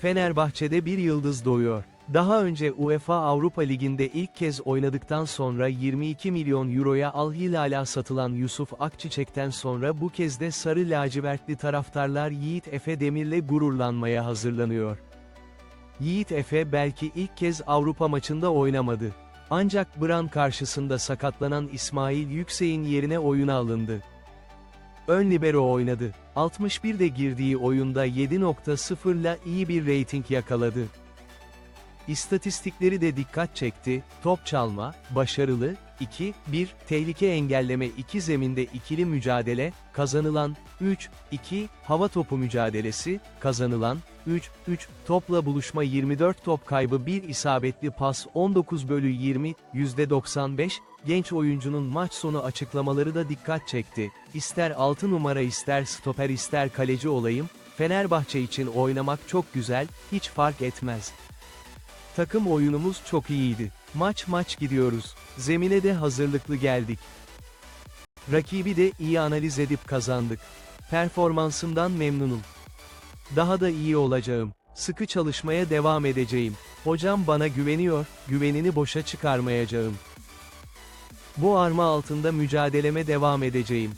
Fenerbahçe'de bir yıldız doğuyor. Daha önce UEFA Avrupa Ligi'nde ilk kez oynadıktan sonra 22 milyon euroya Al Hilal'a satılan Yusuf Akçiçek'ten sonra bu kez de sarı lacivertli taraftarlar Yiğit Efe Demir'le gururlanmaya hazırlanıyor. Yiğit Efe belki ilk kez Avrupa maçında oynamadı. Ancak Bran karşısında sakatlanan İsmail Yüksek'in yerine oyuna alındı. Ön libero oynadı. 61'de girdiği oyunda 7.0'la iyi bir reyting yakaladı. İstatistikleri de dikkat çekti, top çalma, başarılı, 2, 1, tehlike engelleme 2 zeminde ikili mücadele, kazanılan, 3, 2, hava topu mücadelesi, kazanılan, 3, 3, topla buluşma 24 top kaybı 1 isabetli pas 19 bölü 20, %95, genç oyuncunun maç sonu açıklamaları da dikkat çekti. İster 6 numara ister stoper ister kaleci olayım, Fenerbahçe için oynamak çok güzel, hiç fark etmez. Takım oyunumuz çok iyiydi. Maç maç gidiyoruz. Zemine de hazırlıklı geldik. Rakibi de iyi analiz edip kazandık. Performansımdan memnunum. Daha da iyi olacağım. Sıkı çalışmaya devam edeceğim. Hocam bana güveniyor, güvenini boşa çıkarmayacağım. Bu arma altında mücadeleme devam edeceğim.